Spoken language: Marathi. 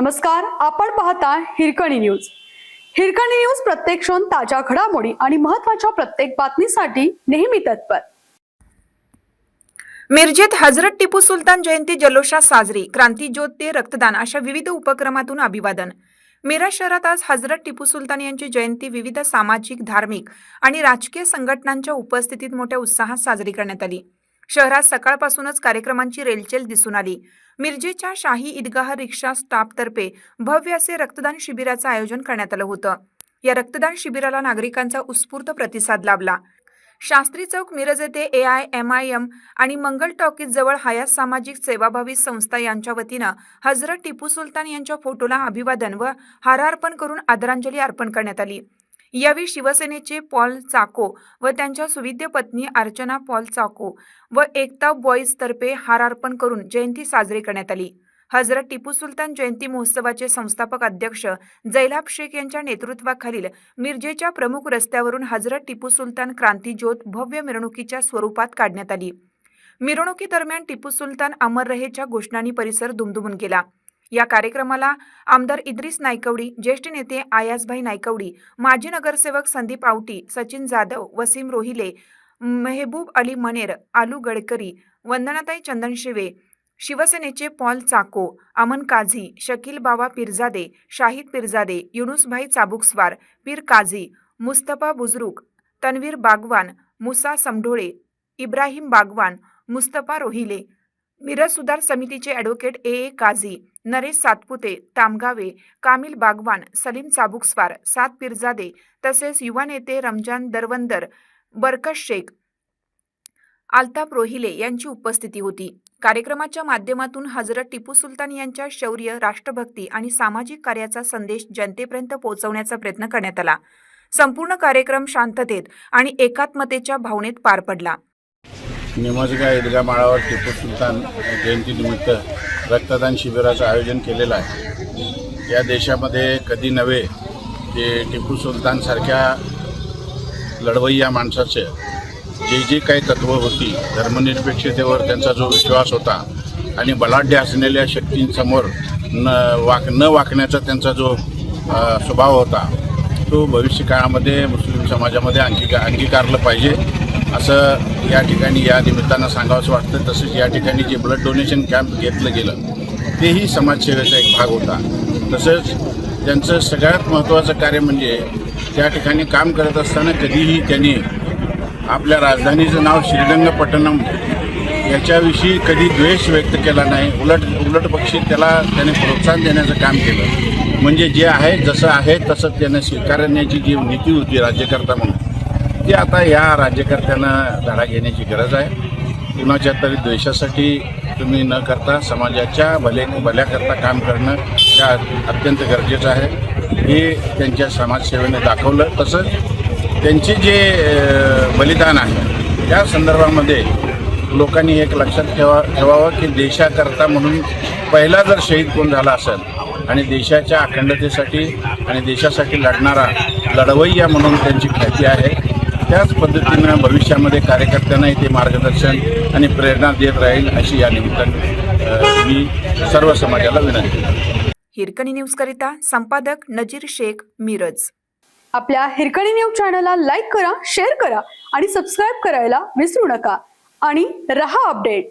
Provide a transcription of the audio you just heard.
नमस्कार आपण पाहता हिरकणी न्यूज. हिरकणी न्यूज प्रत्येक क्षण ताज्या घडामोडी आणि महत्त्वाच्या प्रत्येक बातमीसाठी नेहमी तत्पर. मिरजेत हजरत टिपू सुलतान जयंती जल्लोषात साजरी क्रांतीज्योत ते रक्तदान अशा विविध उपक्रमातून अभिवादन. मिरज शहरात आज हजरत टिपू सुलतान यांची जयंती विविध सामाजिक धार्मिक आणि राजकीय संघटनांच्या उपस्थितीत मोठ्या उत्साहात साजरी करण्यात आली. शहरात सकाळपासूनच कार्यक्रमांची रेलचेल दिसून आली. मिरजेच्या शाही ईदगाह रिक्षा स्टाफतर्फे भव्य असे रक्तदान शिबिराचं आयोजन करण्यात आलं होतं. या रक्तदान शिबिराला नागरिकांचा उत्स्फूर्त प्रतिसाद लाभला. शास्त्री चौक मिरज येथे A I M I M आणि मंगल टॉकीज जवळ हयात सामाजिक सेवाभावी संस्था यांच्या वतीनं हजरत टिपू सुलतान यांच्या फोटोला अभिवादन व हारार्पण करून आदरांजली अर्पण करण्यात आली. यावेळी शिवसेनेचे पॉल चाको व त्यांच्या सुविद्य पत्नी अर्चना पॉल चाको व एकता बॉईज तर्फे हारार्पण करून जयंती साजरी करण्यात आली. हजरत टिपू सुलतान जयंती महोत्सवाचे संस्थापक अध्यक्ष जैलाब शेख यांच्या नेतृत्वाखालील मिरजेच्या प्रमुख रस्त्यावरून हजरत टिपू सुलतान क्रांती ज्योत भव्य मिरवणुकीच्या स्वरूपात काढण्यात आली. मिरवणुकीदरम्यान टिपू सुलतान अमर रहेच्या घोषणांनी परिसर दुमदुमून गेला. या कार्यक्रमाला आमदार इद्रिस नायकवडी ज्येष्ठ नेते आयासभाई नायकवडी माजी नगरसेवक संदीप आवटी सचिन जाधव वसीम रोहिले मेहबूब अली मनेर आलू गडकरी वंदनाताई चंदन शिवे शिवसेनेचे पॉल चाको अमन काझी शकील बाबा पिरजादे शाहिद पिरजादे युनुसभाई चाबुकस्वार पीर काझी मुस्तफा बुजरुक तन्वीर बागवान मुसा समढोळे इब्राहिम बागवान मुस्तफा रोहिले मिरज सुधार समितीचे advocate A. A. Kazi Naresh Satpute Tamgawe Kamil Bagwan Salim Chabukswar सात पिरजादे तसेच युवा नेते रमजान दरवंदर बरकश शेख आल्ताफ रोहिले यांची उपस्थिती होती. कार्यक्रमाच्या माध्यमातून हजरत टिपू सुलतान यांच्या शौर्य राष्ट्रभक्ती आणि सामाजिक कार्याचा संदेश जनतेपर्यंत पोहोचवण्याचा प्रयत्न करण्यात आला. संपूर्ण कार्यक्रम शांततेत आणि एकात्मतेच्या भावनेत पार पडला. निमजगा ईदगा माळावर टिपू सुलतान जयंतीनिमित्त रक्तदान शिबिराचं आयोजन केलेलं आहे. या देशामध्ये कधी नव्हे की टिपू सुलतानसारख्या लढवय्या माणसाचं जे जे काही तत्त्व होती धर्मनिरपेक्षतेवर त्यांचा जो विश्वास होता आणि बलाढ्य असलेल्या शक्तींसमोर न वाक न वाकण्याचा त्यांचा जो स्वभाव होता तो भविष्य काळामध्ये मुस्लिम समाजामध्ये अंगीकार अंगीकारलं पाहिजे. असं या ठिकाणी या निमित्तानं सांगावंसं वाटतं. तसंच या ठिकाणी जे ब्लड डोनेशन कॅम्प घेतलं गेलं तेही समाजसेवेचा एक भाग होता. तसंच त्यांचं सगळ्यात महत्त्वाचं कार्य म्हणजे त्या ठिकाणी काम करत असताना कधीही त्यांनी आपल्या राजधानीचं नाव श्रीरंगपट्टणम याच्याविषयी कधी द्वेष व्यक्त केला नाही. उलट उलट पक्षी त्याला त्याने प्रोत्साहन देण्याचं काम केलं. म्हणजे जे आहे जसं आहे तसं त्यानं स्वीकारण्याची जी नीती होती राज्यकर्ता म्हणून ती आता या राज्यकर्त्यांना धडा घेण्याची गरज आहे. कुणाच्या तरी द्वेषासाठी तुम्ही न करता समाजाच्या भले भल्याकरता काम करणं त्या अत्यंत गरजेचं आहे. हे त्यांच्या समाजसेवेने दाखवलं. तसंच त्यांचे जे बलिदान आहे त्या संदर्भामध्ये लोकांनी एक लक्षात ठेवा ठेवावं की देशाकरता म्हणून पहिला जर शहीद कोण झाला असेल आणि देशाच्या अखंडतेसाठी आणि देशासाठी लढणारा लढवय्या म्हणून त्यांची ख्याती आहे त्याच पद्धतीनं भविष्यामध्ये कार्यकर्त्यांनाही ते मार्गदर्शन आणि प्रेरणा देत राहील अशी या निमित्ताने मी सर्व समाजाला विनंती करतो. हिरकणी न्यूजकरिता संपादक नजीर शेख मिरज. आपल्या हिरकणी न्यूज चॅनलला लाईक करा शेअर करा आणि सबस्क्राईब करायला विसरू नका. आणि रहा अपडेट.